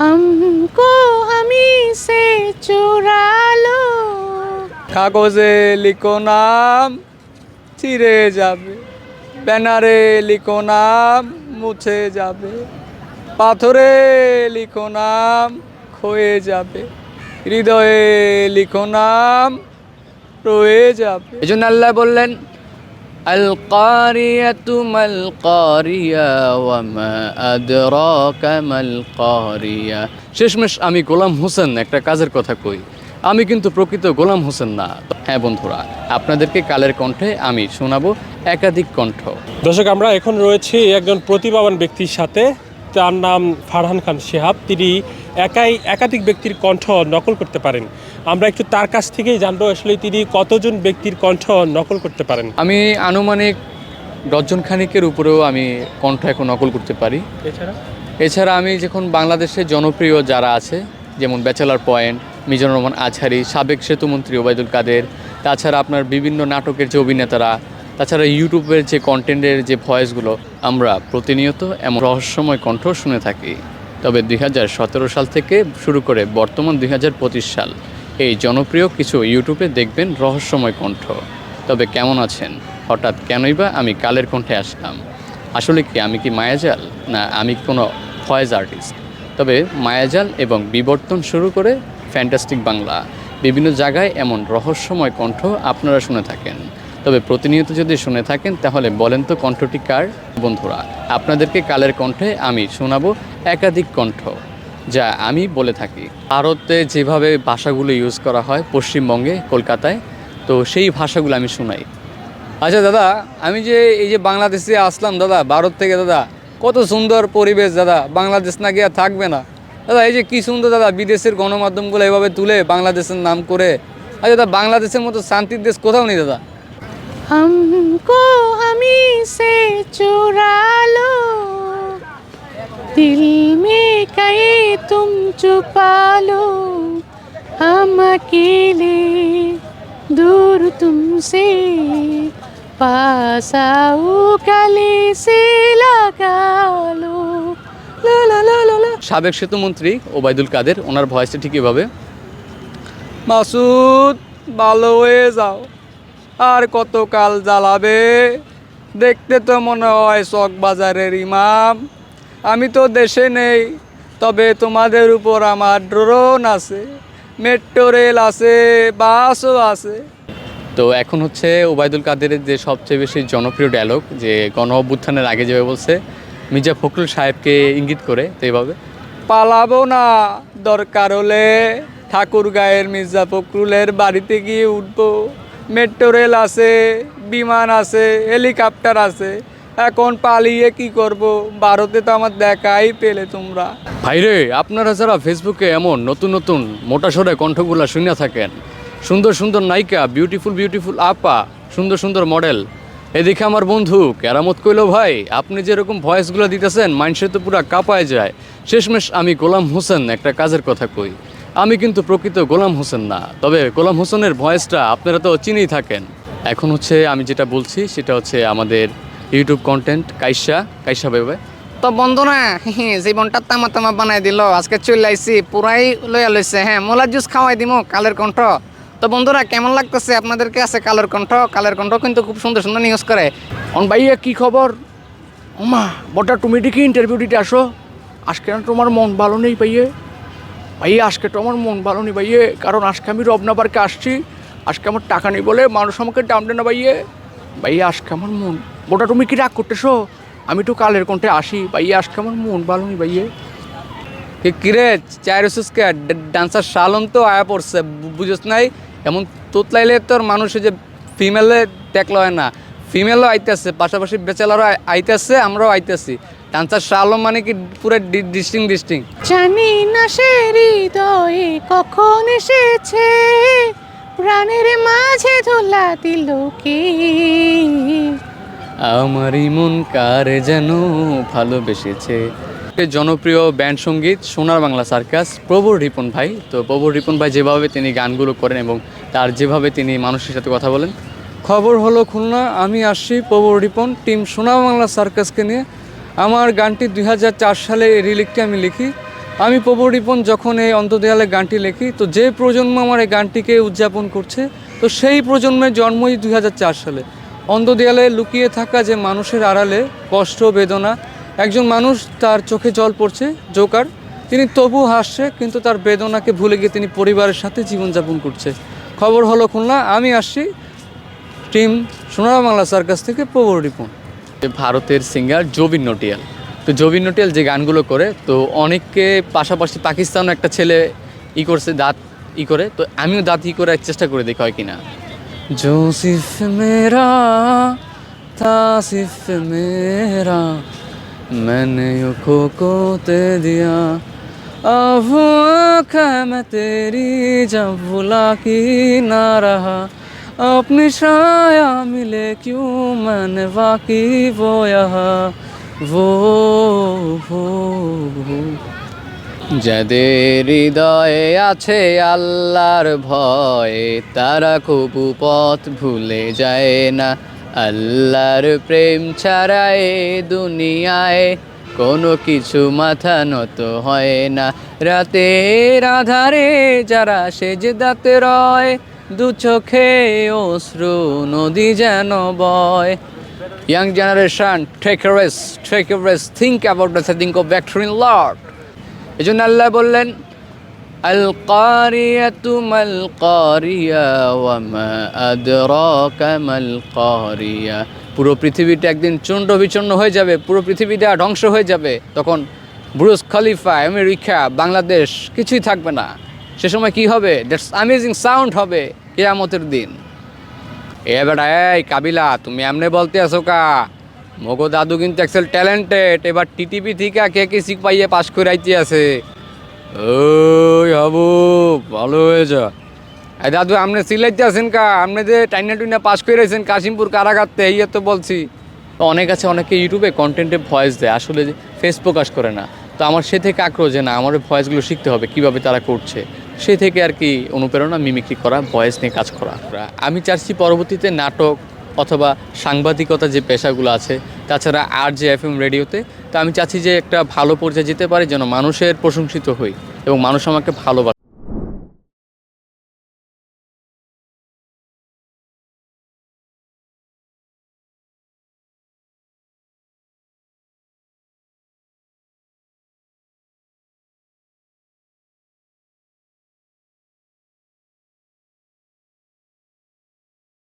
हमको हमी से चुरा लो কাগজে লিখো নাম চিরে যাবে ব্যানারে লিখো নাম মুছে যাবে পাথরে লিখো নাম ক্ষয়ে যাবে হৃদয়ে লিখো নাম রয়ে যাবে এই জন্য আল্লাহ বললেন মাল কারিয়া ওয়া মা আদরাকা মাল কারিয়া শেষমেশ আমি গোলাম হোসেন, একটা কাজের কথা কই। আমি কিন্তু প্রকৃত গোলাম হোসেন না। হ্যাঁ বন্ধুরা, আপনাদেরকে কালের কণ্ঠে আমি শোনাবো একাধিক কণ্ঠ। দর্শক, আমরা এখন রয়েছি একজন প্রতিভাবান ব্যক্তির সাথে। তার নাম ফারহান খান শেহাব। তিনি একাই একাধিক ব্যক্তির কণ্ঠ নকল করতে পারেন। আমরা একটু তার কাছ থেকেই জানব আসলে তিনি কতজন ব্যক্তির কণ্ঠ নকল করতে পারেন। আমি আনুমানিক ডজন খানিকের উপরেও আমি কণ্ঠ এখন নকল করতে পারি। এছাড়া? এছাড়া আমি যখন বাংলাদেশে জনপ্রিয় যারা আছে যেমন ব্যাচেলার পয়েন্ট মিজানুর রহমান আজহারি সাবেক সেতুমন্ত্রী ওবায়দুল কাদের তাছাড়া আপনার বিভিন্ন নাটকের যে অভিনেতারা তাছাড়া ইউটিউবের যে কন্টেন্টের যে ভয়েসগুলো আমরা প্রতিনিয়ত এমন রহস্যময় কণ্ঠ শুনে থাকি। তবে দুই হাজার সতেরো সাল থেকে শুরু করে বর্তমান দুই হাজার পঁচিশ সাল এই জনপ্রিয় কিছু ইউটিউবে দেখবেন রহস্যময় কণ্ঠ। তবে কেমন আছেন? হঠাৎ কেনই বা আমি কালের কণ্ঠে আসলাম। আসলে কি আমি কি মায়াজাল? না, আমি কোনো ফয়েজ আর্টিস্ট। তবে মায়াজাল এবং বিবর্তন শুরু করে ফ্যান্টাস্টিক বাংলা। বিভিন্ন জায়গায় এমন রহস্যময় কণ্ঠ আপনারা শুনে থাকেন। তবে প্রতিনিয়ত যদি শুনে থাকেন, তাহলে বলেন তো কণ্ঠটি কার? বন্ধুরা, আপনাদেরকে কালের কণ্ঠে আমি শোনাবো একাধিক কণ্ঠ, যা আমি বলে থাকি। ভারতে যেভাবে ভাষাগুলো ইউজ করা হয় পশ্চিমবঙ্গে, কলকাতায়, তো সেই ভাষাগুলো আমি শোনাই। আচ্ছা দাদা, আমি যে এই যে বাংলাদেশে আসলাম দাদা, ভারত থেকে দাদা, কত সুন্দর পরিবেশ দাদা, বাংলাদেশ নাকি আর থাকবে না। দাদা, এই যে কী সুন্দর দাদা, বিদেশের গণমাধ্যমগুলো এভাবে তুলে বাংলাদেশের নাম করে। আচ্ছা দাদা, বাংলাদেশের মতো শান্তির দেশ কোথাও নেই দাদা। हमको हमी से चुरा लो दिल में कहे तुम छुपा लो हम अकेले दूर तुमसे पास आओ गले से लगा लो ला ला ला ला ला সাবেক সেতুমন্ত্রী ওবায়দুল কাদের ওনার ভয়েসটা ঠিক এভাবে মাসুদ ভালো হয়ে যাও আর কতকাল জ্বালাবে? দেখতে তো মনে হয় চক বাজারের ইমাম। আমি তো দেশে নেই তবে তোমাদের উপর আমার ড্রোন আছে মেট্রো রেল আছে বাসও আছে। তো এখন হচ্ছে ওবায়দুল কাদেরের যে সবচেয়ে বেশি জনপ্রিয় ডায়লগ যে গণ অভ্যুত্থানের আগে যেভাবে বলছে মির্জা ফখরুল সাহেবকে ইঙ্গিত করে তো এইভাবে পালাবো না দরকার হলে ঠাকুর গায়ের মির্জা ফখরুলের বাড়িতে গিয়ে উঠবো। মেট্রো রেল আছে, বিমান আছে, হেলিকপ্টার আছে। এখন পালিয়ে কি করব? ভারতে তো আমার দেখাই পেলে তোমরা। ভাইরে আপনারা যারা ফেসবুকে এমন নতুন নতুন মোটা সোটা কণ্ঠগুলা শুনে থাকেন, সুন্দর সুন্দর নায়িকা বিউটিফুল বিউটিফুল আপা, সুন্দর সুন্দর মডেল এদিকে আমার বন্ধু, কেরামত কইল, ভাই, আপনি যেরকম ভয়েসগুলো দিতেছেন মানুষের তো পুরা কাঁপায় যায়। শেষমেশ আমি গোলাম হোসেন একটা কাজের কথা কই। আমি কিন্তু প্রকৃত গোলাম হোসেন না। তবে গোলাম হোসেনের ভয়েসটা আপনারা তো চিনেই থাকেন। এখন হচ্ছে আমি যেটা বলছি সেটা হচ্ছে আমাদের ইউটিউব কন্টেন্ট কাইসা কাইসা ভেবে তো বন্ধু না জীবনটা তামা তামা বানাই দিল। আজকে চলে আইসি পুরাই লইয়া লইছে। হ্যাঁ মোলার জুস খাওয়াই দিমু কালের কণ্ঠ। তো বন্ধুরা কেমন লাগতেছে? আপনাদেরকে আছে কালের কণ্ঠ। কালের কণ্ঠ কিন্তু খুব সুন্দর সুন্দর নিউজ করে। অন ভাইয়া কি খবর? ওমা বটা তুমি দেখি ইন্টারভিউ দিতে আসো। আজকে তোমার মন ভালো নেই ভাইয়ে? ভাইয়া আজকে তো আমার মন ভালো নেই ভাইয়ে, কারণ আজকে আমি রবনাবারকে আসছি। আজকে আমার টাকা নেই বলে মানুষ আমাকে দেয় না ভাইয়ে। ভাইয়া আজকে আমার মন বটা তুমি কি রাগ করতেছো? আমি তো কালের কণ্ঠে আসি। ভাইয়া আজকে আমার মন ভালো নেই ভাইয়ে। কিরে চায়ের সুস্কে ডান্সার শালন তো আয়া পড়ছে বুঝোস নাই? এমন তোতলাইলে তোর মানুষে যে ফিমেলে দেখল হয় না। ফিমেলও আইতেছে পাশাপাশি বেচালারও আইতেছে আমরাও আইতেছি। ডান্সার শালম মানে কি পুরো ডিস্টিং ডিস্টিং জানি না সে হৃদয়ে কখন এসেছে প্রাণের মাঝে ধুলা দিল কে? আমারই মন কার যেন ভালোবেসেছে। জনপ্রিয় ব্যান্ড সংগীত সোনার বাংলা সার্কাস প্রভুর রিপন ভাই। তো প্রভুর রিপন ভাই যেভাবে তিনি গানগুলো করেন এবং তার যেভাবে তিনি মানুষের সাথে কথা বলেন খবর হলো, খুলনা, আমি আসছি প্রভুর রিপন, টিম সোনা বাংলা সার্কাসকে নিয়ে আমার গানটি দুই হাজার চার সালে এই রিলিকটি আমি লিখি। আমি প্রবর রিপন যখন এই অন্তদেয়ালে গানটি লিখি, তো যে প্রজন্ম আমার এই গানটিকে উদযাপন করছে, তো সেই প্রজন্মের জন্মই দুই হাজার চার সালে। অন্তদেয়ালে লুকিয়ে থাকা যে মানুষের আড়ালে কষ্ট, বেদনা, একজন মানুষ তার চোখে জল পড়ছে, জোকার। তিনি তবু হাসছে, কিন্তু তার বেদনাকে ভুলে গিয়ে তিনি পরিবারের সাথে জীবনযাপন করছে। খবর হলো, খুলনা, আমি আসছি টিম সোনার বাংলা সার্কাস থেকে প্রবর রিপন ভারতের সিঙ্গার জবিন নটিয়াল তো জবিন নটিয়াল যে গানগুলো করে তো অনেককে পাশাপাশি পাকিস্তানও একটা ছেলে ই করছে দাঁত ই করে তো আমিও দাঁত ই করে চেষ্টা করে দেখি হয় কিনা জোসিফ মেরা था सिर्फ मेरा मैंने खो को ते दिया अब वो आँखें मैं तेरी जब भुला की ना रहा अपनी छाया मिले क्यों मैंने वाकी वो यहाँ वो वो वो যাদের হৃদয়ে আছে আল্লাহর ভয় তারা কবু পথ ভুলে যায় না আল্লাহর প্রেম ছাড়া এ দুনিয়ায় কোনো কিছু মাথা নত হয় না রাতের আধারে যারা সেজদাতে রয় দু চোখে অশ্রু নদী যেন বয়। Young generation rest, take a rest, think about the setting of victory in এই জন্য আল্লাহ বললেন আল কারিয়া ওয়া মা আদরাকা মাল কারিয়া পুরো পৃথিবীটা একদিন চণ্ড বিচূর্ণ হয়ে যাবে পুরো পৃথিবীটা ধ্বংস হয়ে যাবে। তখন ব্রুস খলিফা আমেরিকা বাংলাদেশ কিছুই থাকবে না। সে সময় কি হবে? দ্যাটস অ্যামেজিং সাউন্ড হবে। কেয়ামতের দিন। এ বেটা, এই কাবিলা, তুমি এমনি বলতে আসো কা? মগো দাদু কিন্তু এক্সেল ট্যালেন্টেড এবার টিটিপি থেকে কে কে শিখ পাইয়ে পাস করে আইতে আছে? ওই হাবু, ভালো হয়েছে। এই দাদু আপনি সিলাইতে আছেন কা? আপনি যে টাইনা টুইনা পাস করে আছেন কাশিমপুর কারাগারতে এই তো বলছি। অনেক আছে, অনেকে ইউটিউবে কন্টেন্টে ভয়েস দেয়, আসলে ফেস প্রকাশ করে না। তো আমার সে থেকে আগ্রহ যে না, আমার ভয়েসগুলো শিখতে হবে, কীভাবে তারা করছে। সে থেকে আর কি অনুপ্রেরণা মিমিক্রি করা ভয়েস নিয়ে কাজ করা। আমি চাচ্ছি পরবর্তীতে নাটক অথবা সাংবাদিকতা যে পেশাগুলো আছে, তাছাড়া আর যে এফ এম রেডিওতে, তো আমি চাচ্ছি যে একটা ভালো পর্যায়ে যেতে পারে যেন মানুষের প্রশংসিত হই এবং মানুষ আমাকে ভালোবাসে।